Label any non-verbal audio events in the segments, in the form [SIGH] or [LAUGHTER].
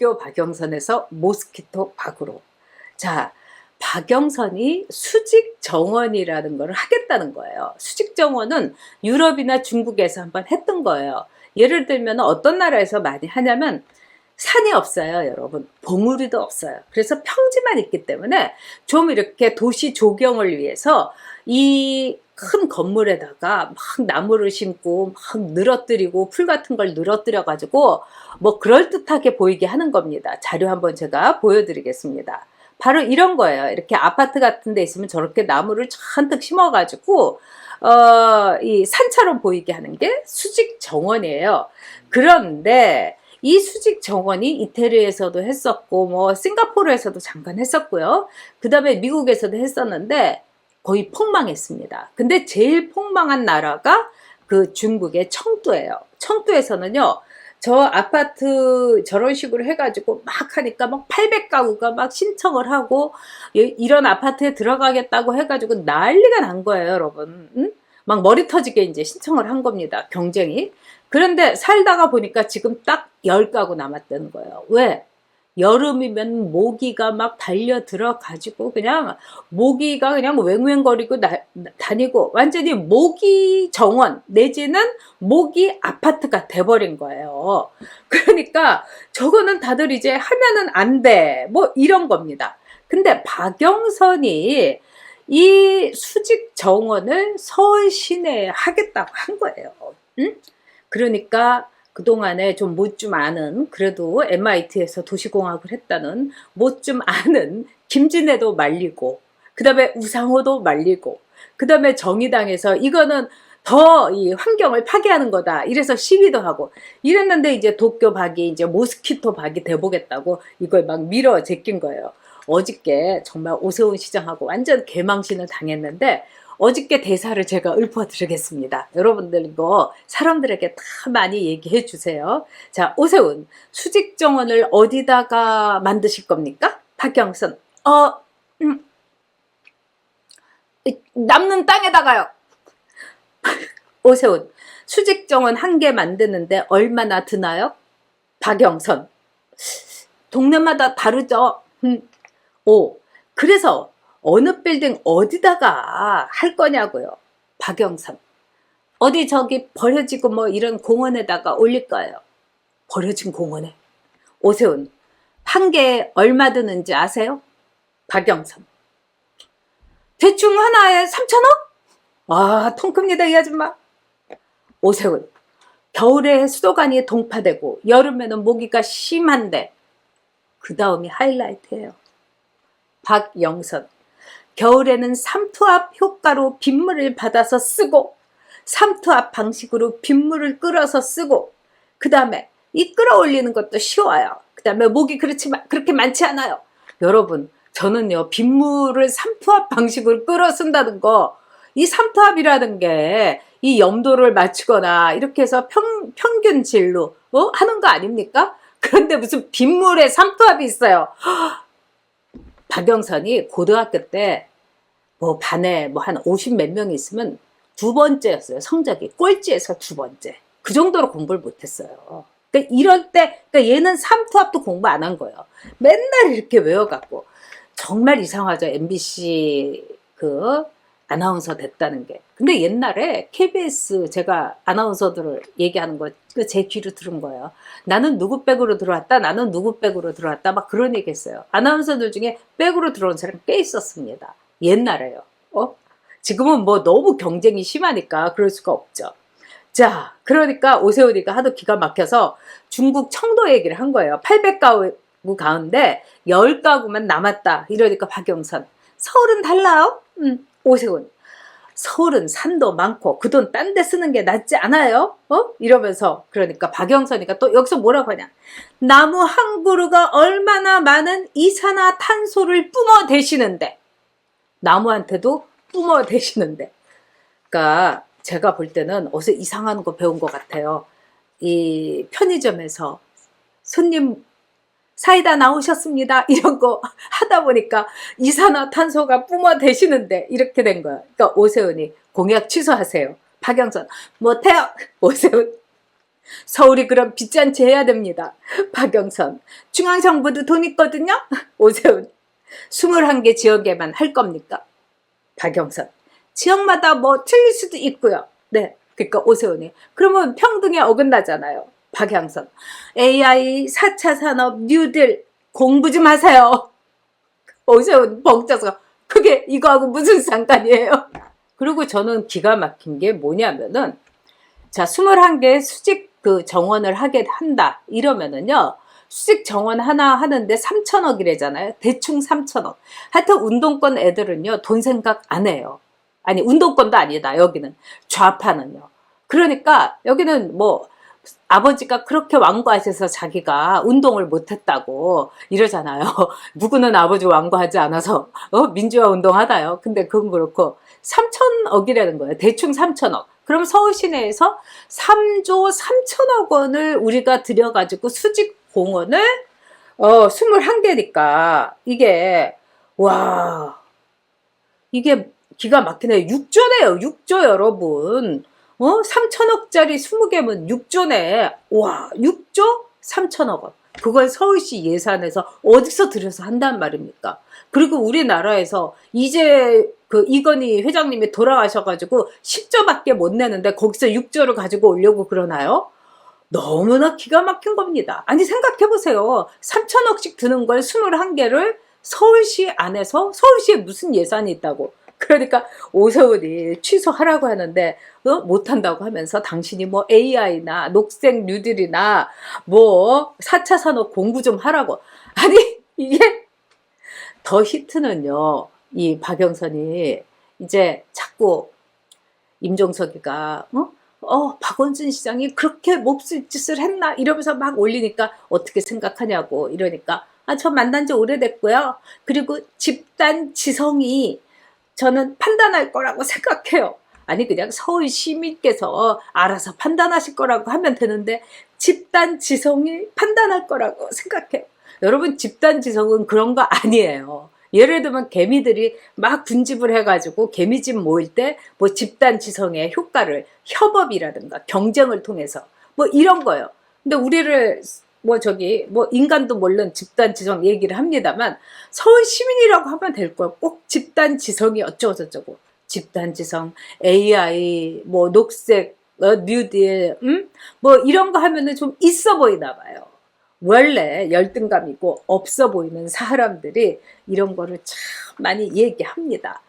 도쿄 박영선에서 모스키토 박으로. 자, 박영선이 수직 정원이라는 걸 하겠다는 거예요. 수직 정원은 유럽이나 중국에서 한번 했던 거예요. 예를 들면 어떤 나라에서 많이 하냐면 산이 없어요, 여러분. 봉우리도 없어요. 그래서 평지만 있기 때문에 좀 이렇게 도시 조경을 위해서 이 큰 건물에다가 막 나무를 심고 막 늘어뜨리고 풀 같은 걸 늘어뜨려 가지고 뭐 그럴듯하게 보이게 하는 겁니다. 자료 한번 제가 보여드리겠습니다. 바로 이런 거예요. 이렇게 아파트 같은 데 있으면 저렇게 나무를 잔뜩 심어 가지고 어, 이 산처럼 보이게 하는 게 수직 정원이에요. 그런데 이 수직 정원이 이태리에서도 했었고 뭐 싱가포르에서도 잠깐 했었고요. 그 다음에 미국에서도 했었는데 거의 폭망했습니다. 근데 제일 폭망한 나라가 그 중국의 청두예요. 청두에서는요. 저 아파트 저런 식으로 해가지고 막 하니까 막 800가구가 막 신청을 하고 이- 이런 아파트에 들어가겠다고 해가지고 난리가 난 거예요, 여러분. 응? 막 머리 터지게 이제 신청을 한 겁니다. 경쟁이. 그런데 살다가 보니까 지금 딱 10가구 남았다는 거예요. 왜? 여름이면 모기가 막 달려 들어가지고 그냥 모기가 그냥 웽웽거리고 나- 다니고 완전히 모기 정원 내지는 모기 아파트가 돼버린 거예요. 그러니까 저거는 다들 이제 하면은 안 돼. 뭐 이런 겁니다. 근데 박영선이 이 수직 정원을 서울 시내에 하겠다고 한 거예요. 응? 그러니까 그동안에 좀 못 좀 아는 그래도 MIT에서 도시공학을 했다는 못 좀 아는 김진애도 말리고 그 다음에 우상호도 말리고 그 다음에 정의당에서 이거는 더 이 환경을 파괴하는 거다. 이래서 시위도 하고 이랬는데 이제 도쿄 박이 이제 모스키토 박이 돼보겠다고 이걸 막 밀어 제낀 거예요. 어저께 정말 오세훈 시장하고 완전 개망신을 당했는데 어저께 대사를 제가 읊어드리겠습니다. 여러분들 이거 사람들에게 다 많이 얘기해 주세요. 자, 오세훈 수직 정원을 어디다가 만드실 겁니까? 박영선, 어, 음, 이, 남는 땅에다가요. [LAUGHS] 오세훈 수직 정원 한 개 만드는데 얼마나 드나요? 박영선 동네마다 다르죠. 음. 오 그래서 어느 빌딩 어디다가 할 거냐고요. 박영선. 어디 저기 버려지고 뭐 이런 공원에다가 올릴 거예요. 버려진 공원에. 오세훈. 한 개에 얼마 드는지 아세요? 박영선. 대충 하나에 3천원? 와, 통 큽니다, 이 아줌마. 오세훈. 겨울에 수도관이 동파되고 여름에는 모기가 심한데 그 다음이 하이라이트예요. 박영선. 겨울에는 삼투압 효과로 빗물을 받아서 쓰고 삼투압 방식으로 빗물을 끌어서 쓰고 그 다음에 이 끌어올리는 것도 쉬워요. 그 다음에 목이 그렇지 그렇게 많지 않아요. 여러분 저는요 빗물을 삼투압 방식으로 끌어 쓴다는 거 이 삼투압이라는 게 이 염도를 맞추거나 이렇게 해서 평, 평균 진로 어? 하는 거 아닙니까? 그런데 무슨 빗물에 삼투압이 있어요. [GASPS] 박영선이 고등학교 때 뭐 반에 뭐 한 50 몇 명이 있으면 두 번째였어요. 성적이 꼴찌에서 두 번째. 그 정도로 공부를 못했어요. 그러니까 이럴 때, 그러니까 얘는 삼투압도 공부 안 한 거예요. 맨날 이렇게 외워갖고 정말 이상하죠. MBC 그 아나운서 됐다는 게. 근데 옛날에 KBS 제가 아나운서들을 얘기하는 거 제 귀로 들은 거예요. 나는 누구 백으로 들어왔다. 나는 누구 백으로 들어왔다. 막 그런 얘기 했어요. 아나운서들 중에 백으로 들어온 사람 꽤 있었습니다. 옛날에요. 어? 지금은 뭐 너무 경쟁이 심하니까 그럴 수가 없죠. 자, 그러니까 오세훈이가 하도 기가 막혀서 중국 청도 얘기를 한 거예요. 800가구 가운데 10가구만 남았다. 이러니까 박영선. 서울은 달라요? 음, 오세훈. 서울은 산도 많고 그 돈 딴 데 쓰는 게 낫지 않아요? 어? 이러면서 그러니까 박영선이가 또 여기서 뭐라고 하냐 나무 한 그루가 얼마나 많은 이산화탄소를 뿜어 대시는데 나무한테도 뿜어 대시는데 그러니까 제가 볼 때는 어디서 이상한 거 배운 것 같아요 이 편의점에서 손님 사이다 나오셨습니다. [LAUGHS] 이런 거 하다 보니까 이산화탄소가 뿜어 대시는데 이렇게 된 거야. 그러니까 오세훈이 공약 취소하세요. 박영선 못해요. [LAUGHS] 오세훈 서울이 그럼 빚잔치 해야 됩니다. 박영선. 중앙정부도 돈 있거든요? [LAUGHS] 오세훈. 21개 지역에만 할 겁니까? 박영선. 지역마다 뭐 틀릴 수도 있고요. 네. 그러니까 오세훈이. 그러면 평등에 어긋나잖아요. 박영선. AI, 4차 산업, 뉴딜 공부 좀 하세요. [LAUGHS] 오세훈 벙쪄서 그게 이거하고 무슨 상관이에요? 그리고 저는 기가 막힌 게 뭐냐면은 자, 21개 수직 그 정원을 하게 한다. 이러면은요. 수직 정원 하나 하는데 3천억이래잖아요. 대충 3천억. 하여튼 운동권 애들은요. 돈 생각 안 해요. 아니, 운동권도 아니다. 여기는. 좌파는요. 그러니까 여기는 뭐 아버지가 그렇게 완고하셔서 자기가 운동을 못했다고 이러잖아요. [LAUGHS] 누구는 아버지 완고하지 않아서 어? 민주화 운동하다요. 근데 그건 그렇고 3천억이라는 거예요. 대충 3천억. 그럼 서울 시내에서 3조 3천억 원을 우리가 들여가지고 수직 공원을 어 21개니까 이게 와 이게 기가 막히네요. 6조네요. 6조 여러분. 어? 3천억짜리 20개면 6조네. 와, 6조 3천억 원. 그걸 서울시 예산에서 어디서 들여서 한단 말입니까? 그리고 우리나라에서 이제 그 이건희 회장님이 돌아가셔가지고 10조밖에 못 내는데 거기서 6조를 가지고 오려고 그러나요? 너무나 기가 막힌 겁니다. 아니 생각해 보세요. 3천억씩 드는 걸 21개를 서울시 안에서 서울시에 무슨 예산이 있다고 그러니까 오세훈이 취소하라고 하는데 어? 못한다고 하면서 당신이 뭐 AI나 녹색 뉴딜이나 뭐 4차 산업 공부 좀 하라고 아니 이게 더 히트는요 이 박영선이 이제 자꾸 임종석이가 어? 어, 박원순 시장이 그렇게 몹쓸 짓을 했나? 이러면서 막 올리니까 어떻게 생각하냐고 이러니까 아, 저 만난 지 오래됐고요. 그리고 집단 지성이 저는 판단할 거라고 생각해요. 아니 그냥 서울 시민께서 알아서 판단하실 거라고 하면 되는데 집단 지성이 판단할 거라고 생각해요. 여러분 집단 지성은 그런 거 아니에요. 예를 들면 개미들이 막 군집을 해가지고 개미집 모일 때 뭐 집단 지성의 효과를 협업이라든가 경쟁을 통해서 뭐 이런 거요. 근데 우리를 뭐 저기 뭐 인간도 모르는 집단 지성 얘기를 합니다만 서울 시민이라고 하면 될 거야. 꼭 집단 지성이 어쩌고 저쩌고 집단 지성, AI, 뭐 녹색, 어, 뉴딜, 음? 뭐 이런 거 하면은 좀 있어 보이나 봐요. 원래 열등감 있고 없어 보이는 사람들이 이런 거를 참 많이 얘기합니다.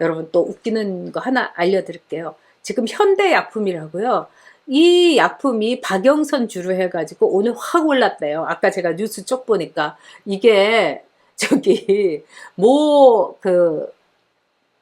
여러분 또 웃기는 거 하나 알려드릴게요. 지금 현대약품이라고요. 이 약품이 박영선 주로 해가지고 오늘 확 올랐대요. 아까 제가 뉴스 쪽 보니까 이게 저기 뭐 그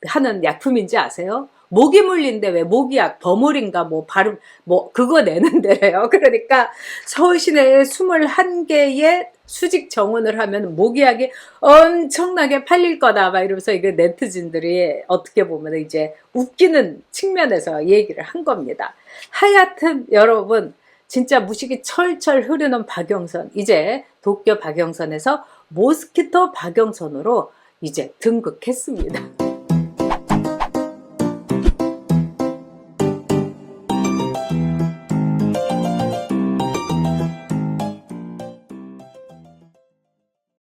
하는 약품인지 아세요? 모기 물린데 왜 모기약 버물인가 뭐 발음 뭐 그거 내는 데래요. [LAUGHS] 그러니까 서울 시내에 21개의 수직 정원을 하면 모기약이 엄청나게 팔릴 거다 막 이러면서 이게 네티즌들이 어떻게 보면 이제 웃기는 측면에서 얘기를 한 겁니다. 하여튼 여러분 진짜 무식이 철철 흐르는 박영선 이제 도쿄 박영선에서 모스키토 박영선으로 이제 등극했습니다.